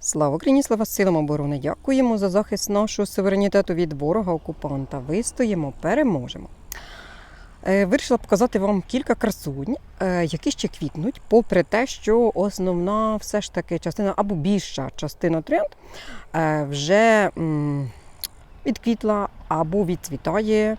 Слава Україні, слава силам оборони! Дякуємо за захист нашого суверенітету від ворога окупанта. Вистоїмо, переможемо. Е, Вирішила показати вам кілька красунь, е, які ще квітнуть, попри те, що основна все ж таки частина або більша частина троянд е, вже відквітла або відцвітає.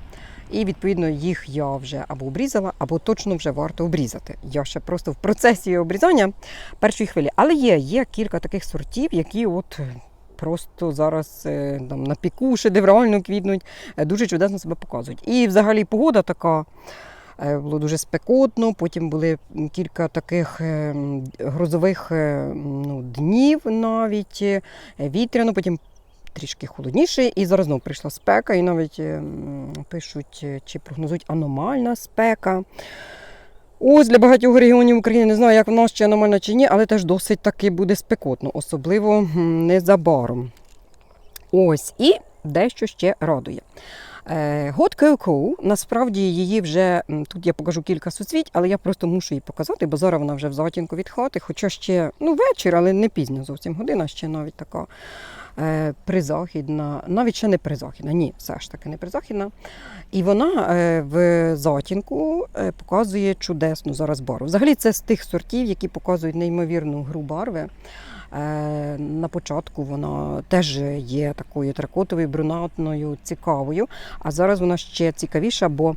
І відповідно їх я вже або обрізала, або точно вже варто обрізати. Я ще просто в процесі обрізання першої хвилі. Але є, є кілька таких сортів, які от просто зараз е, там, на піку шедеврально квітнуть, е, дуже чудесно себе показують. І взагалі погода така. е, Було дуже спекотно, потім були кілька таких е, грозових е, ну, днів навіть е, вітряно, потім трішки холодніше, і зараз знову прийшла спека, і навіть е, пишуть е, чи прогнозують аномальна спека. Ось для багатьох регіонів України не знаю, як в чи аномальна чи ні, але теж досить таки буде спекотно, особливо незабаром. Ось і дещо ще радує. Е, Hot Cocoa, насправді її вже тут я покажу кілька суцвіть, але я просто мушу її показати, бо зараз вона вже в затінку від хати, хоча ще ну, вечір, але не пізно зовсім година, ще навіть така е, призахідна, навіть ще не призахідна, ні, все ж таки не призахідна. І вона е, в затінку е, показує чудесну зараз барву. Взагалі це з тих сортів, які показують неймовірну гру барви. Е, На початку вона теж є такою трикотовою, брунатною, цікавою. А зараз вона ще цікавіша, бо е,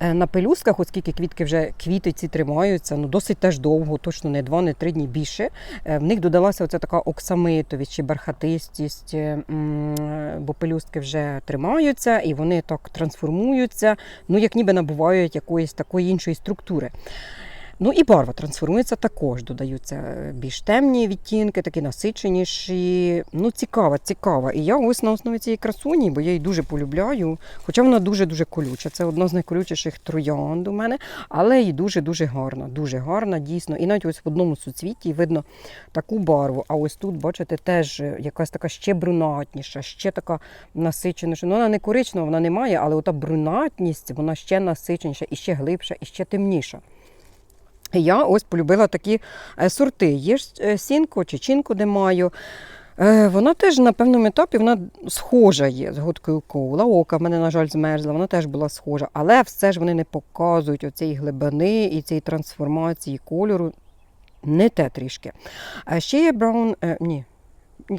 на пелюсках, оскільки квітки вже квіти ці тримаються, ну досить теж довго, точно не два, не три дні більше. е, В них додалася оця така оксамитовість чи бархатистість, е, бо пелюстки вже тримаються і вони так трансформуються, ну як ніби набувають якоїсь такої іншої структури. Ну і барва трансформується також. Додаються е, більш темні відтінки, такі насиченіші. Ну, цікава, цікава. І я ось на основі цієї красуні, бо я її дуже полюбляю. Хоча вона дуже-дуже колюча. Це одна з найколючіших троянд у мене, але і дуже-дуже гарна. Дуже гарна, дійсно. І навіть ось в одному суцвіті видно таку барву. А ось тут, бачите, теж якась така ще брунатніша, ще така насиченіша. Ну, вона не коричнева, вона не має, але ота брунатність, вона ще насиченіша, і ще глибша, і ще темніша. Я ось полюбила такі е, сорти. Є ж сінку, сінко чи чинко, де маю. Е, Вона теж на певному етапі вона схожа є з гудкою коула. Ока в мене, на жаль, змерзла, вона теж була схожа. Але все ж вони не показують оцієї глибини і цієї трансформації кольору. Не те трішки. А ще є браун. Е, ні.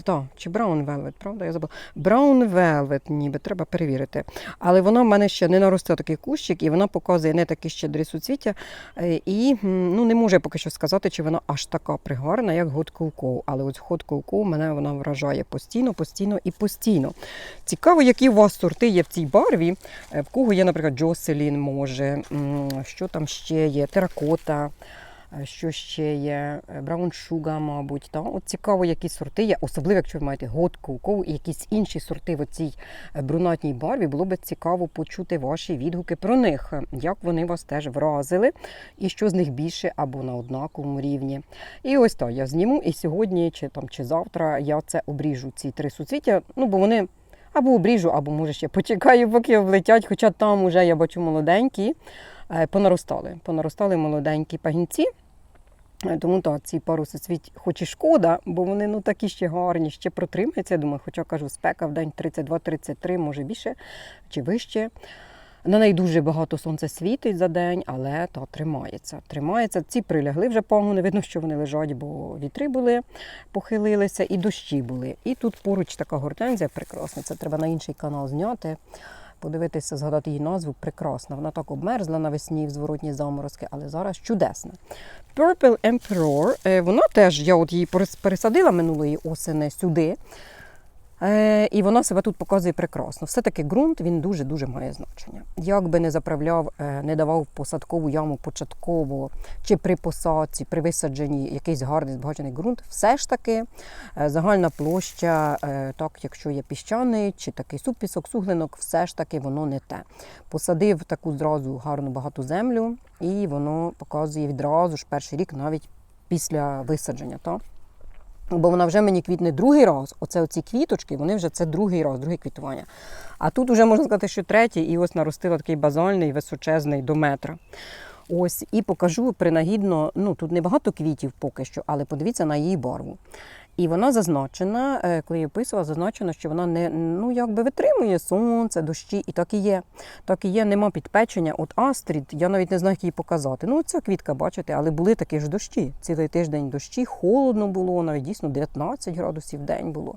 Та, чи Brown Velvet, правда? Я забула. Brown Velvet, ніби треба перевірити. Але вона в мене ще не наростила такий кущик, і вона показує не такі щедрі суцвіття. Е, І ну, не можу я поки що сказати, чи вона аж така пригарна, як Hot Cocoa. Але ось Hot Cocoa мене вона вражає постійно, постійно і постійно. Цікаво, які у вас сорти є в цій барві. Е, В кого є, наприклад, Джоселін може, що там ще є, теракота. Е, Що ще є? Браун Шуга, мабуть. Та? От цікаво, які сорти є, особливо, якщо ви маєте год коукову і якісь інші сорти в цій брунатній барві, було б цікаво почути ваші відгуки про них, як вони вас теж вразили, і що з них більше або на однаковому рівні. І ось так я зніму, і сьогодні, чи там, чи завтра я це обріжу, ці три суцвіття, ну бо вони. Або обріжу, або може ще почекаю, поки облетять, хоча там вже я бачу молоденькі, е, понаростали. Понаростали молоденькі пагінці. Е, Тому так, ці пару соцвіть, хоч і шкода, бо вони ну такі ще гарні, ще протримаються. Думаю, хоча кажу, спека в день 32-33, може більше чи вище. На неї дуже багато сонця світить за день, але та тримається. Тримається. Ці прилягли вже пагони, видно, що вони лежать, бо вітри були, похилилися, і дощі були. І тут поруч така гортензія прекрасна. Це треба на інший канал зняти. Подивитися, згадати її назву прекрасна. Вона так обмерзла навесні в зворотні заморозки, але зараз чудесна. Purple Emperor, е, вона теж, я от її пересадила минулої осени сюди. Е, І вона себе тут показує прекрасно. Все-таки ґрунт він дуже-дуже має значення. Як би не заправляв, е, не давав посадкову яму початково, чи при посадці, при висадженні якийсь гарний збагачений ґрунт, все ж таки е, загальна площа, так якщо є піщаний чи такий супісок, суглинок, все ж таки воно не те. Посадив таку зразу гарну багату землю, і воно показує відразу ж перший рік, навіть після висадження. Так? Бо вона вже мені квітне другий раз. Оце оці квіточки, вони вже це другий раз, друге квітування. А тут вже можна сказати, що третій, і ось наростила такий базальний, височезний до метра. Ось і покажу принагідно. Ну тут не багато квітів поки що, але подивіться на її барву. І вона зазначена, е, коли я описувала, зазначено, що вона не ну якби витримує сонце, дощі, і так і є. Так і є, нема підпечення. От Астрід, я навіть не знаю, як її показати. Ну, ця квітка, бачите, але були такі ж дощі. Цілий тиждень дощі, холодно було, навіть дійсно 19 градусів в день було.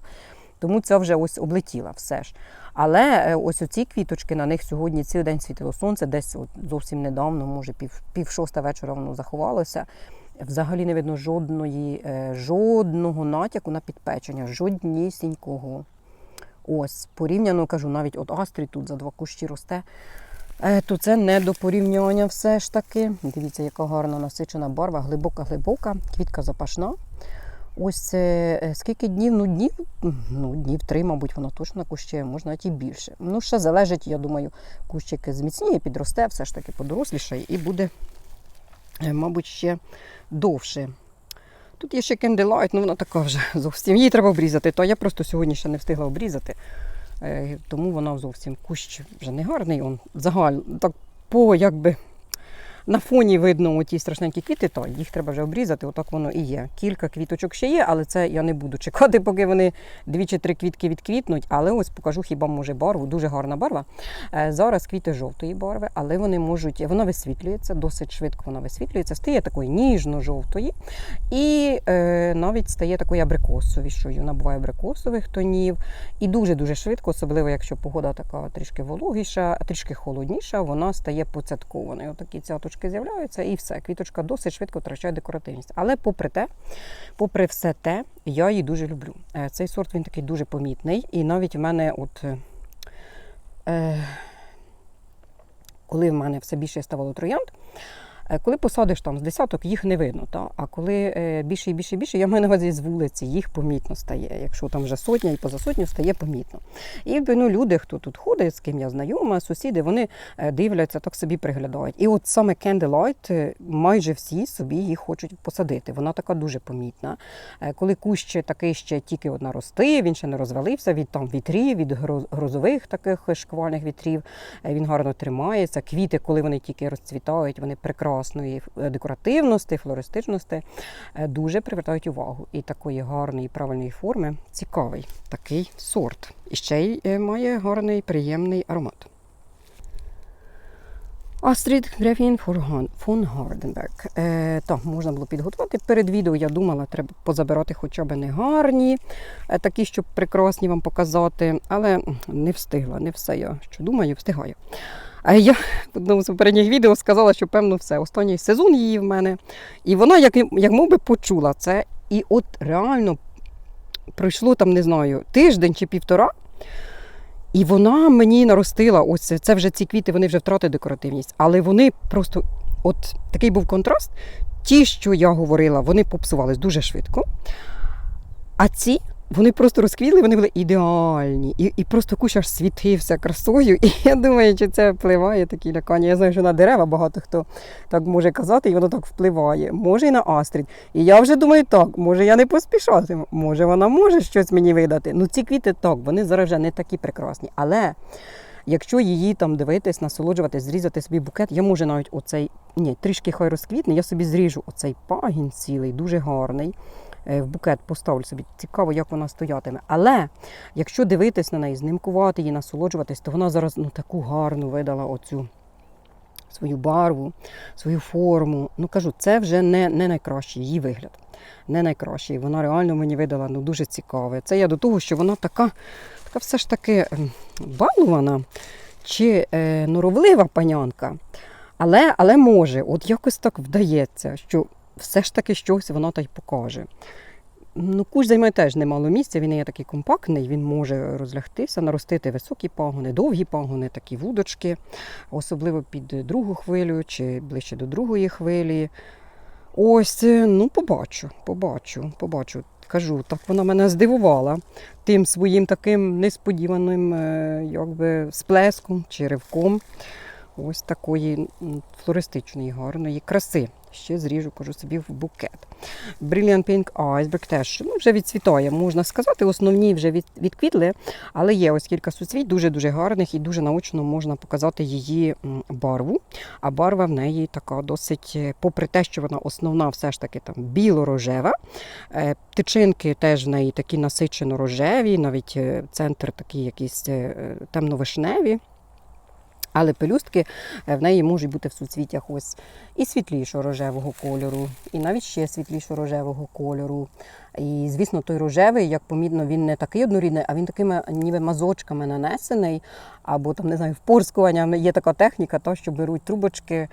Тому це вже ось облетіла все ж. Але е, ось оці квіточки, на них сьогодні цілий день світило сонце, десь от зовсім недавно, може пів, пів шоста вечора воно заховалося. Взагалі не видно жодної, е, жодного натяку на підпечення, жоднісінького. Ось, порівняно кажу, навіть от Астрі тут за два кущі росте. Е, То це не до порівняння все ж таки. Дивіться, яка гарна насичена барва, глибока-глибока, квітка запашна. Ось це е, скільки днів? Ну, днів, ну, днів три, мабуть, воно точно кущі, можна і більше. Ну, ще залежить, я думаю, кущик зміцніє, підросте, все ж таки подорослішає і буде, мабуть, ще довше. Тут є ще кенделайт, ну вона така вже зовсім. Її треба обрізати, то я просто сьогодні ще не встигла обрізати. Е, Тому вона зовсім кущ вже не гарний. Он так по якби на фоні видно ті страшненькі квіти, то їх треба вже обрізати, отак воно і є. Кілька квіточок ще є, але це я не буду чекати, поки вони дві чи три квітки відквітнуть. Але ось покажу хіба може барву. Дуже гарна барва. Е, Зараз квіти жовтої барви, але вони можуть, вона висвітлюється, досить швидко вона висвітлюється, стає такою ніжно-жовтої і е, навіть стає такою абрикосовішою. Набуває абрикосових тонів. І дуже-дуже швидко, особливо якщо погода така трішки вологіша, трішки холодніша, вона стає поцяткованою. Такі цяточки з'являються, і все. Квіточка досить швидко втрачає декоративність. Але попри те, попри все те, я її дуже люблю. Е, Цей сорт він такий дуже помітний. І навіть в мене, от е, коли в мене все більше ставало троянд, е, коли посадиш там з десяток, їх не видно. Та? А коли е, більше і більше і більше, я маю на увазі з вулиці, їх помітно стає. Якщо там вже сотня і поза сотню, стає помітно. І ну, люди, хто тут ходить, з ким я знайома, сусіди, вони е, дивляться, так собі приглядають. І от саме Candlelight, е, майже всі собі їх хочуть посадити. Вона така дуже помітна. Е, Коли кущ такий ще тільки от нарости, він ще не розвалився від там вітрів, від грозових таких шквальних вітрів. Е, Він гарно тримається. Квіти, коли вони тільки розцвітають, вони прекрасної декоративності, флористичності, е, дуже привертають увагу. І такої гарної правильної форми цікавий такий сорт. І ще й е, має гарний приємний аромат. Астрід Грефін фон Гарденберг. Е, так, можна було підготувати. Перед відео я думала, треба позабирати хоча б не гарні, е, такі, щоб прекрасні вам показати, але не встигла, не все я що думаю, встигаю. А я в одному з попередніх відео сказала, що певно все. Останній сезон її в мене. І вона, як, як мов би, почула це. І от реально пройшло там, не знаю, тиждень чи півтора. І вона мені наростила, ось це, вже ці квіти, вони вже втратили декоративність, але вони просто, от такий був контраст. Ті, що я говорила, вони попсувались дуже швидко. А ці, вони просто розквітли, вони були ідеальні. І, і просто кущ аж світився красою. І я думаю, чи це впливає такі лякання. Я знаю, що на дерева багато хто так може казати, і воно так впливає. Може, і на астрід. І я вже думаю, так, може я не поспішатиму, може вона може щось мені видати. Ну ці квіти так, вони зараз вже не такі прекрасні. Але якщо її там дивитись, насолоджуватись, зрізати собі букет, я можу навіть оцей, ні, трішки хай розквітне, я собі зріжу оцей пагін цілий, дуже гарний. Е, В букет поставлю собі. Цікаво, як вона стоятиме. Але якщо дивитись на неї, знимкувати її, насолоджуватись, то вона зараз ну, таку гарну видала оцю свою барву, свою форму. Ну кажу, це вже не, не найкращий її вигляд. Не найкращий. Вона реально мені видала ну, дуже цікаве. Це я до того, що вона така, така все ж таки ем, балувана чи е, норовлива панянка. Але, але може, от якось так вдається, що все ж таки щось вона та й покаже. Ну, кущ займає теж немало місця, він є такий компактний, він може розлягтися, наростити високі пагони, довгі пагони, такі вудочки, особливо під другу хвилю чи ближче до другої хвилі. Ось, е, ну, побачу, побачу, побачу. Кажу, так вона мене здивувала тим своїм таким несподіваним е, якби, сплеском чи ривком ось такої флористичної, гарної краси. Ще зріжу, кажу собі в букет. Brilliant Pink Iceberg теж ну, вже відцвітає, можна сказати. Основні вже від, відквітли, але є ось кілька суцвіть, дуже-дуже гарних і дуже наочно можна показати її барву. А барва в неї така досить, е, попри те, що вона основна, все ж таки там біло-рожева. Е, Тичинки теж в неї такі насичено рожеві, навіть е, центр такий якийсь темно-вишневі. Але пелюстки е, в неї можуть бути в суцвіттях ось і світлішого рожевого кольору, і навіть ще світлішого рожевого кольору. І, звісно, той рожевий, як помітно, він не такий однорідний, а він такими ніби мазочками нанесений. Або там, не знаю, впорскування є така техніка, то, що беруть трубочки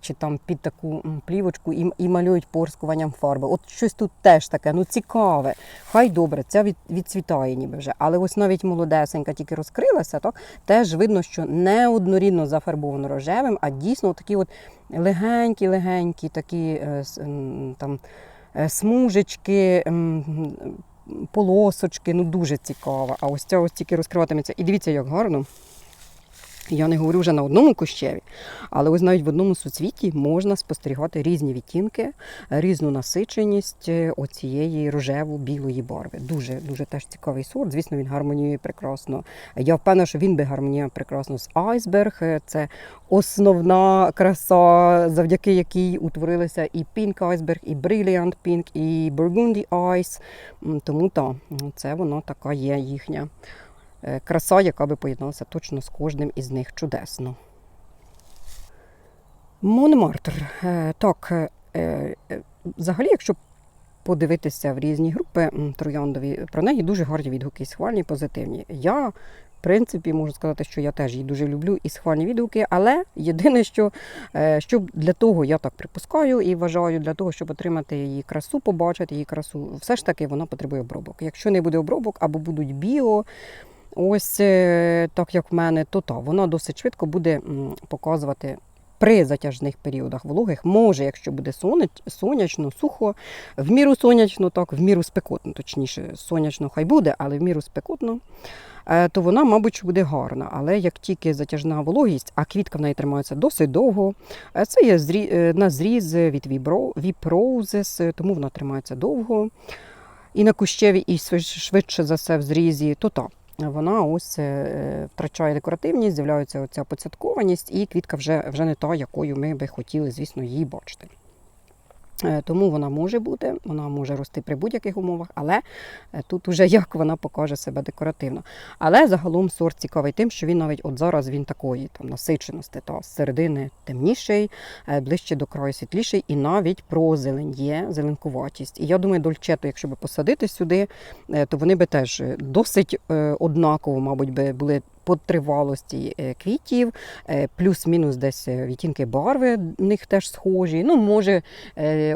чи там під таку плівочку і, і малюють порскуванням фарби. От щось тут теж таке, ну цікаве. Хай добре, це від, відцвітає ніби вже. Але ось навіть молодесенька тільки розкрилася, так, теж видно, що не однорідно зафарбовано рожевим, а дійсно такі от легенькі-легенькі такі е, там е, смужечки. Полосочки, ну дуже цікаво. А ось ця ось тільки розкриватиметься. І дивіться, як гарно. Я не говорю вже на одному кущеві, але ось навіть в одному суцвіті можна спостерігати різні відтінки, різну насиченість е, оцієї рожево-білої барви. Дуже дуже теж цікавий сорт. Звісно, він гармоніює прекрасно. Я впевнена, що він би гармоніював прекрасно з айсберг. Е, Це основна краса, завдяки якій утворилися і Pink Iceberg, і Brilliant Pink, і Burgundy Ice. Тому так, це воно така є їхня краса, яка би поєдналася точно з кожним із них чудесно. Монмартр. Е, Так, е, е, взагалі, якщо подивитися в різні групи трояндові, про неї дуже гарні відгуки, схвальні, і позитивні. Я, в принципі, можу сказати, що я теж її дуже люблю і схвальні відгуки, але єдине, що е, щоб для того, я так припускаю і вважаю, для того, щоб отримати її красу, побачити її красу, все ж таки вона потребує обробок. Якщо не буде обробок або будуть біо, ось е, так як в мене, то та, вона досить швидко буде показувати. При затяжних періодах вологих може, якщо буде сонячно, сухо, в міру сонячно, так, в міру спекотно, точніше, сонячно хай буде, але в міру спекотно, е, то вона, мабуть, буде гарна. Але як тільки затяжна вологість, а квітка в неї тримається досить довго, е, це є на зріз від е, тому вона тримається довго. І на кущеві, і швидше за все в зрізі, то так. Вона ось е, втрачає декоративність, з'являється оця поцяткованість, і квітка вже, вже не та, якою ми би хотіли, звісно, її бачити. Е, Тому вона може бути, вона може рости при будь-яких умовах, але е, тут уже як вона покаже себе декоративно. Але загалом сорт цікавий тим, що він навіть от зараз він такої там насиченості, та з середини темніший, е, ближче до краю світліший, і навіть прозелень є зеленкуватість. І я думаю, дольчету, якщо би посадити сюди, то вони би теж досить однаково, мабуть, би були по тривалості е, квітів, е, плюс-мінус десь е, відтінки барви в них теж схожі. Ну, може,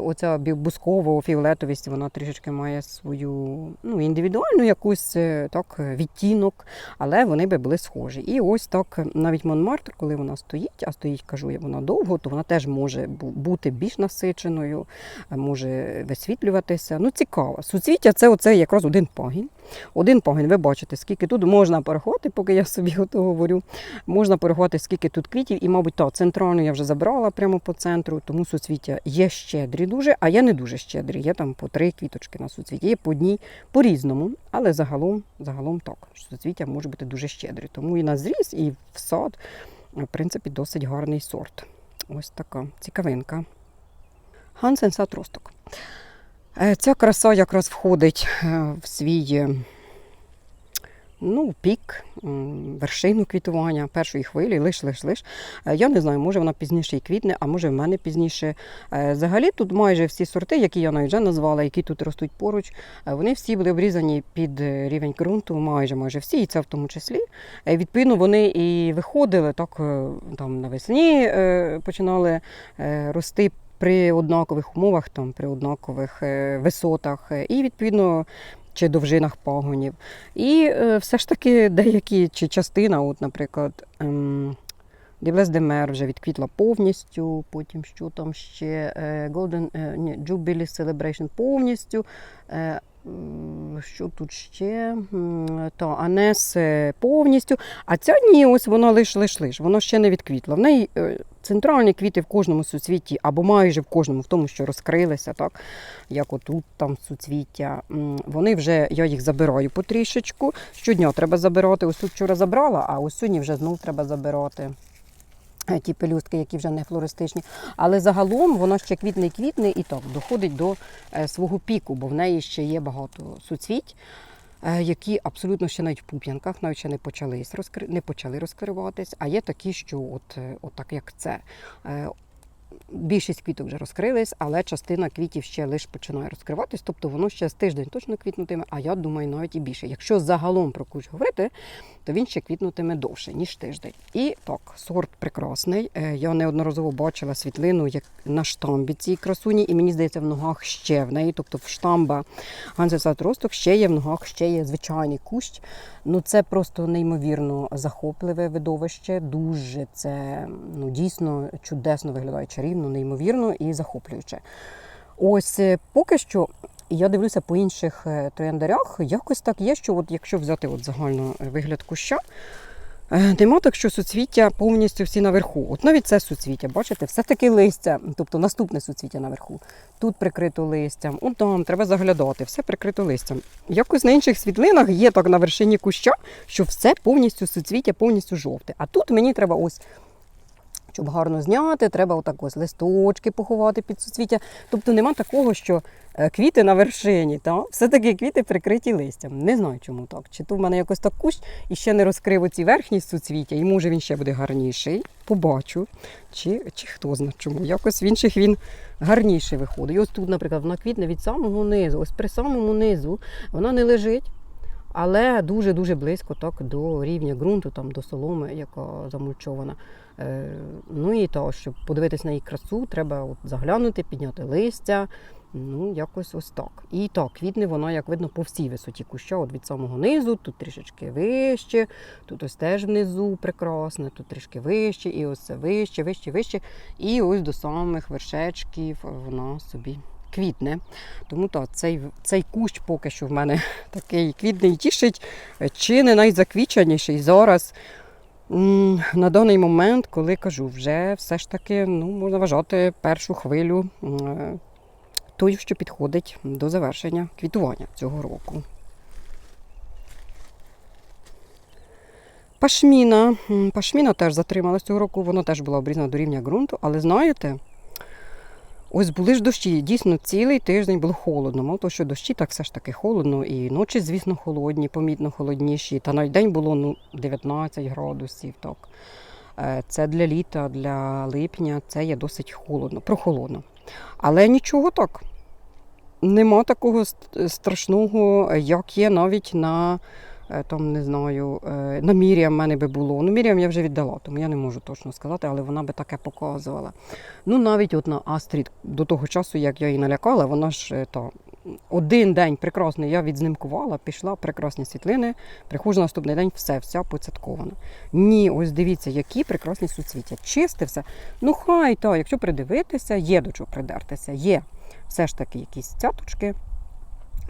оця бусково фіолетовість вона трішечки має свою ну, індивідуальну якусь так, відтінок, але вони би були схожі. І ось так навіть Монмартр, коли вона стоїть, а стоїть, кажу я, вона довго, то вона теж може бути більш насиченою, може висвітлюватися. Ну, цікаво. Суцвіття це оце якраз один пагін. Один пагін, ви бачите, скільки тут можна порахувати, поки я собі ото говорю. Можна порахувати, скільки тут квітів, і, мабуть, та центральну я вже забрала прямо по центру, тому суцвіття є щедрі дуже, а я не дуже щедрі. Є там по три квіточки на суцвіті, є по одній по-різному, але загалом, загалом так. Суцвіття може бути дуже щедрі. Тому і на зріз, і в сад, в принципі, досить гарний сорт. Ось така цікавинка. Гансен сад росток. Е, Ця краса якраз входить е, в свій е, ну, пік, вершину квітування першої хвилі, лиш, лиш, лиш. Я не знаю, може вона пізніше і квітне, а може в мене пізніше. Взагалі тут майже всі сорти, які я навіть вже назвала, які тут ростуть поруч, вони всі були обрізані під рівень ґрунту, майже майже всі, і це в тому числі. Відповідно, вони і виходили так там навесні, починали рости при однакових умовах, там, при однакових е, висотах, е, і відповідно. Чи довжинах пагонів. І е, все ж таки деякі чи частина, от, наприклад, ем, Діблес Демер вже відквітла повністю, потім що там ще е, Golden е, Jubilee Celebration повністю. Е, що тут ще? Та, Анес повністю. А ця ні, ось вона лиш лиш лиш. Вона ще не відквітла. В неї е, центральні квіти в кожному суцвітті, або майже в кожному, в тому, що розкрилися, так, як отут там суцвіття. Вони вже, я їх забираю потрішечку. Щодня треба забирати. Ось тут вчора забрала, а ось сьогодні вже знов треба забирати. Е, Ті пелюстки, які вже не флористичні. Але загалом воно ще квітне і квітне і так доходить до е, свого піку, бо в неї ще є багато суцвіть, е, які абсолютно ще навіть в пуп'янках навіть ще не почали, розкри... не почали розкриватись, а є такі, що от, от так як це. Більшість квіток вже розкрились, але частина квітів ще лише починає розкриватись, тобто воно ще з тиждень точно квітнутиме, а я думаю, навіть і більше. Якщо загалом про кущ говорити, то він ще квітнутиме довше, ніж тиждень. І так, сорт прекрасний. Е, Я неодноразово бачила світлину як на штамбі цій красуні, і мені здається, в ногах ще в неї, тобто в штамба Гансесат Росток ще є в ногах, ще є звичайний кущ. Ну це просто неймовірно захопливе видовище. Дуже це ну дійсно чудесно виглядає чарівно, неймовірно і захоплююче. Ось е, поки що. Я дивлюся по інших е, трояндарях. Якось так є, що от якщо взяти от загально вигляд куща, е, нема так, що суцвіття повністю всі наверху. От навіть це суцвіття, бачите, все таки листя, тобто наступне суцвіття наверху. Тут прикрито листям, от там треба заглядати, все прикрито листям. Якось на інших світлинах є так на вершині куща, що все повністю суцвіття, повністю жовте. А тут мені треба ось. Щоб гарно зняти, треба отак ось листочки поховати під суцвіття. Тобто нема такого, що е, квіти на вершині, та? все-таки квіти прикриті листям. Не знаю, чому так. Чи то в мене якось так кущ і ще не розкрив оці верхні суцвіття, і може він ще буде гарніший. Побачу. Чи, чи хто знає чому. Якось в інших він гарніший виходить. І ось тут, наприклад, вона квітне від самого низу. Ось при самому низу вона не лежить. Але дуже-дуже близько так, до рівня ґрунту, там, до соломи, яка замульчована. Е, ну і то, щоб подивитись на її красу, треба от заглянути, підняти листя. Ну, якось ось так. І так, квітне вона, як видно, по всій висоті куща, от від самого низу, тут трішечки вище, тут ось теж внизу прекрасне, тут трішки вище, і ось це вище, вище, вище. І ось до самих вершечків вона собі квітне. Тому так, цей, цей кущ поки що в мене такий квітний тішить, чи не найзаквіченіший зараз. На даний момент, коли кажу, вже все ж таки ну, можна вважати першу хвилю е, тою, що підходить до завершення квітування цього року. Пашміна. Пашміна теж затрималась цього року, вона теж була обрізана до рівня ґрунту, але знаєте, ось були ж дощі. Дійсно, цілий тиждень було холодно. Мало того, що дощі так все ж таки холодно, і ночі, звісно, холодні, помітно холодніші. Та навіть день було ну, 19 градусів. Так. Е, Це для літа, для липня це є досить холодно, прохолодно. Але нічого так. Нема такого страшного, як є навіть на там, не знаю, е, на Міріам в мене би було. Ну, Міріам я вже віддала, тому я не можу точно сказати, але вона би таке показувала. Ну, навіть от на Астрід до того часу, як я її налякала, вона ж е, та, один день прекрасний, я відзнимкувала, пішла, прекрасні світлини. Приходжу наступний день, все, вся поцяткована. Ні, ось дивіться, які прекрасні суцвіття. Чисте все. Ну, хай та, якщо придивитися, є до чого придертися, є все ж таки якісь цяточки.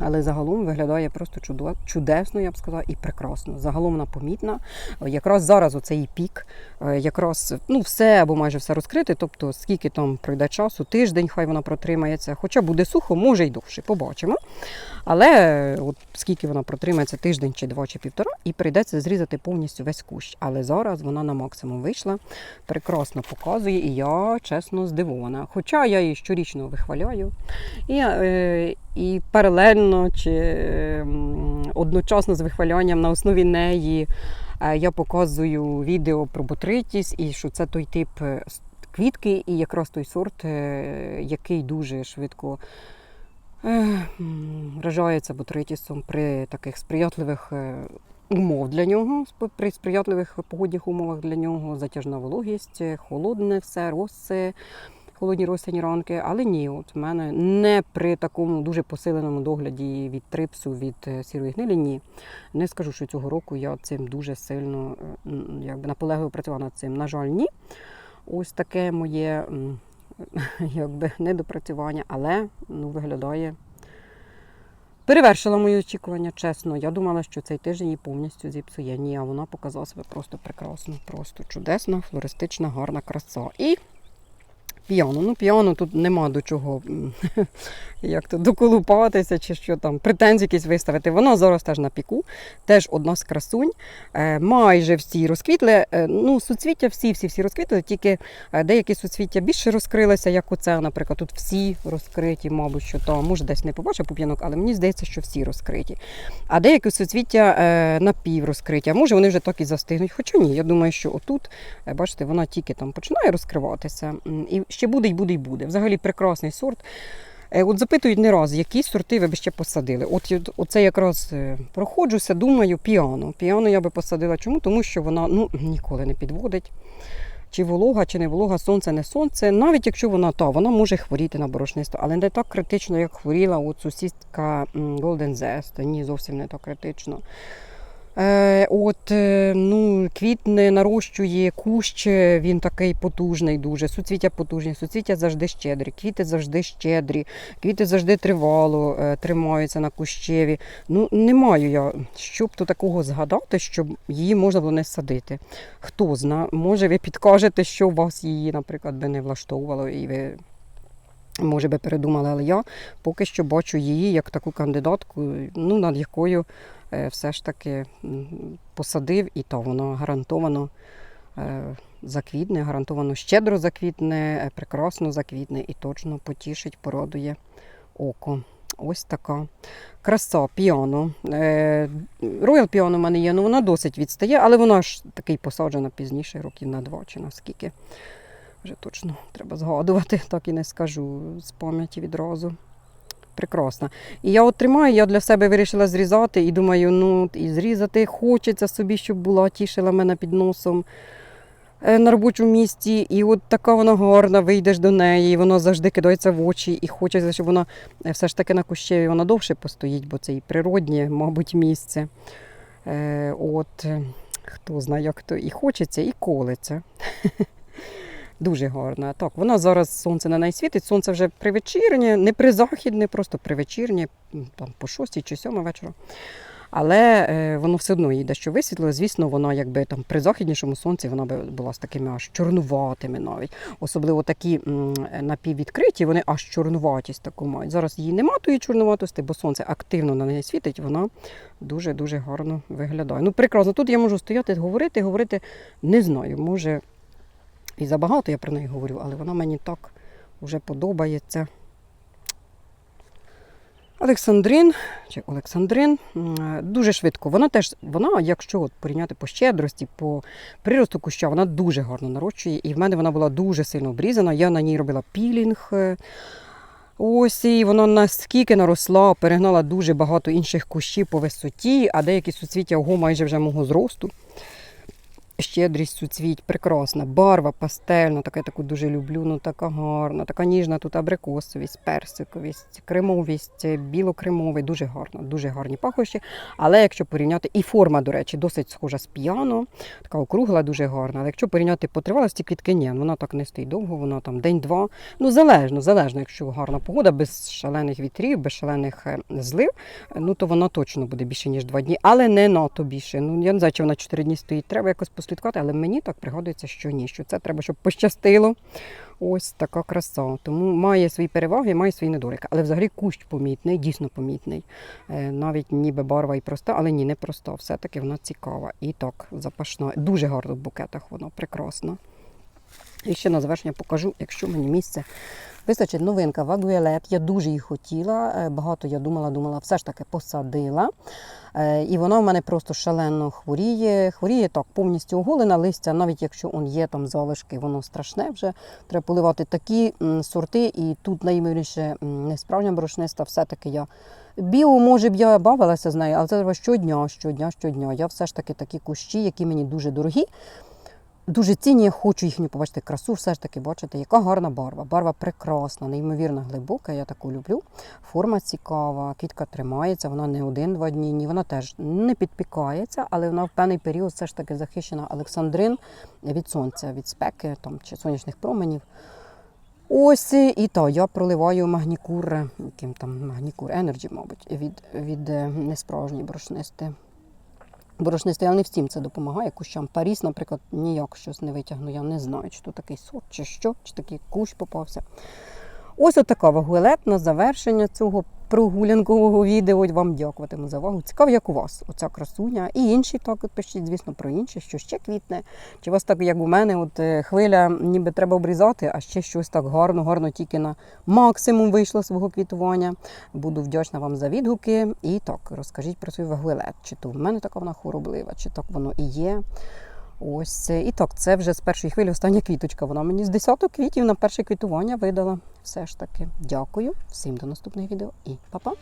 Але загалом виглядає просто чудо- чудесно, я б сказала, і прекрасно. Загалом вона помітна. Якраз зараз оцей пік, е, якраз ну все або майже все розкрите. Тобто, скільки там пройде часу, тиждень, хай вона протримається. Хоча буде сухо, може й довше, побачимо. Але от скільки вона протримається, тиждень чи два, чи півтора, і прийдеться зрізати повністю весь кущ. Але зараз вона на максимум вийшла, прекрасно показує, і я чесно здивована. Хоча я її щорічно вихваляю. І, е, і паралельно чи е, одночасно з вихвалянням на основі неї е, я показую відео про ботритіс, і що це той тип е, квітки, і якраз той сорт, який дуже швидко вражається ботритісом при таких сприятливих е, умов для нього, при сприятливих погодних умовах для нього, затяжна вологість, холодне все, роси холодні росяні ранки, але ні, от в мене не при такому дуже посиленому догляді від трипсу, від е, сірої гнилі, ні. Не скажу, що цього року я цим дуже сильно е, якби наполегливо працювала над цим. На жаль, ні. Ось таке моє якби недопрацювання, але ну, виглядає перевершила мої очікування, чесно. Я думала, що цей тиждень її повністю зіпсує. Ні, а вона показала себе просто прекрасно, просто чудесна, флористична, гарна краса. І піано. Ну, піано тут нема до чого як то доколупатися чи що там, претензії якісь виставити. Вона зараз теж на піку, теж одна з красунь. Е, майже всі розквітли. Е, ну, суцвіття всі, всі, всі розквітли, тільки е, деякі суцвіття більше розкрилися, як оце, наприклад, тут всі розкриті, мабуть, що там, може, десь не побачив пуп'янок, але мені здається, що всі розкриті. А деякі суцвіття напіврозкриті, а може вони вже так і застигнуть. Хоча ні, я думаю, що отут, бачите, вона тільки там починає розкриватися. І ще буде, і буде, і буде. Взагалі прекрасний сорт. Е, От запитують не раз, які сорти ви б ще посадили. От оце якраз е, проходжуся, думаю, піано. Піано я би посадила. Чому? Тому що вона ну, ніколи не підводить. Чи волога, чи не волога, сонце, не сонце. Навіть якщо вона та, вона може хворіти на борошнисто, але не так критично, як хворіла от сусідка Golden Zest. Ні, зовсім не так критично. Е, от, е, ну, квітне, нарощує кущ, е, він такий потужний дуже. Суцвіття потужні, суцвіття завжди щедрі, квіти завжди щедрі, квіти завжди тривало тримаються на кущеві. Ну, не маю я, щоб то такого згадати, щоб її можна було не садити. Хто зна, може ви підкажете, що вас її, наприклад, би не влаштовувало, і ви. Може би передумали, але я поки що бачу її як таку кандидатку, ну, над якою все ж таки посадив, і то воно гарантовано е, заквітне, гарантовано щедро заквітне, е, прекрасно заквітне і точно потішить, порадує око. Ось така краса піано. Роял піано в мене є, ну вона досить відстає, але вона ж такий посаджена пізніше, років на два чи наскільки. Вже точно треба згадувати, так і не скажу з пам'яті відразу. Прекрасна. І я от я для себе вирішила зрізати і думаю, ну і зрізати хочеться собі, щоб була, тішила мене під носом е, на робочому місці. І от така вона гарна, вийдеш до неї, і воно завжди кидається в очі, і хочеться, щоб вона е, все ж таки на кущеві вона довше постоїть, бо це і природнє, мабуть, місце. Е, от, хто знає, як то і хочеться, і колеться. Дуже гарна. Так, вона зараз сонце на неї світить. Сонце вже привечірнє, не призахідне, просто привечірнє, там по 6 чи 7 вечора. Але е, воно все одно їй дещо висвітлило. Звісно, вона якби там при західнішому сонці вона би була з такими аж чорнуватими навіть. Особливо такі м, напіввідкриті, вони аж чорнуватість таку мають. Зараз її нема тої чорнуватості, бо сонце активно на неї світить, вона дуже-дуже гарно виглядає. Ну, прекрасно. Тут я можу стояти, говорити, говорити, не знаю, може. І забагато я про неї говорю, але вона мені так вже подобається. Олександрин чи Олександрин дуже швидко. Вона теж, вона, якщо от порівняти по щедрості, по приросту куща, вона дуже гарно нарощує. І в мене вона була дуже сильно обрізана. Я на ній робила пілінг. е, Ось і вона наскільки наросла, перегнала дуже багато інших кущів по висоті, а деякі суцвіття ого майже вже мого зросту. Щедрість суцвіть, прекрасна, барва пастельна, така я таку дуже люблю, ну така гарна, така ніжна тут абрикосовість, персиковість, кремовість, білокремовий, дуже гарна, дуже гарні пахощі. Але якщо порівняти, і форма, до речі, досить схожа з піано, така округла, дуже гарна. Але якщо порівняти по тривалості квітки, ні, вона так не стоїть довго, вона там день-два. Ну, залежно, залежно, якщо гарна погода, без шалених вітрів, без шалених е, злив, ну то вона точно буде більше, ніж два дні, але не надто більше. Ну, я не знаю, чи вона чотири дні стоїть. Треба якось послідкувати, але мені так пригадується, що ні, що це треба, щоб пощастило. Ось така краса. Тому має свої переваги, має свої недоліки. Але взагалі кущ помітний, дійсно помітний. Е, Навіть ніби барва і проста, але ні, не проста. Все-таки вона цікава. І так, запашна. Дуже гарно в букетах воно прекрасна. І ще на завершення покажу, якщо мені місце вистачить новинка Вагуелет. Я дуже її хотіла. е, Багато я думала, думала, все ж таки посадила. Е, І вона в мене просто шалено хворіє. Хворіє так, повністю оголена листя, навіть якщо он є там залишки, воно страшне вже. Треба поливати такі сорти, і тут найімовірніше не справжня борошниста, все-таки я. Біо, може б я бавилася з нею, але це треба щодня, щодня, щодня. Я все ж таки такі кущі, які мені дуже дорогі. Дуже цінні, я хочу їхню побачити красу, все ж таки бачите, яка гарна барва. Барва прекрасна, неймовірно глибока, я таку люблю. Форма цікава, квітка тримається, вона не один-два дні, ні, вона теж не підпікається, але вона в певний період все ж таки захищена Олександрин від сонця, від спеки там, чи сонячних променів. Ось і то я проливаю магнікур, яким там магнікур Energy, мабуть, від, від е, несправжньої борошнисти. Борошнисти, але не всім це допомагає. Кущам Паріс, наприклад, ніяк щось не витягну. Я не знаю, чи то такий сорт, чи що, чи такий кущ попався. Ось отака вагуелет на завершення цього прогулянкового відео. Вам дякуватиму за увагу. Цікаво, як у вас оця красуня. І інші так пишіть, звісно, про інші, що ще квітне. Чи у вас так, як у мене, от е, хвиля, ніби треба обрізати, а ще щось так гарно, гарно тільки на максимум вийшло свого квітування. Буду вдячна вам за відгуки. І так, розкажіть про свій вагуелет. Чи то в мене така вона хвороблива, чи так воно і є. Ось і так, це вже з першої хвилі остання квіточка. Вона мені з 10 квітів на перше квітування видала. Все ж таки, дякую. Всім до наступних відео і па-па!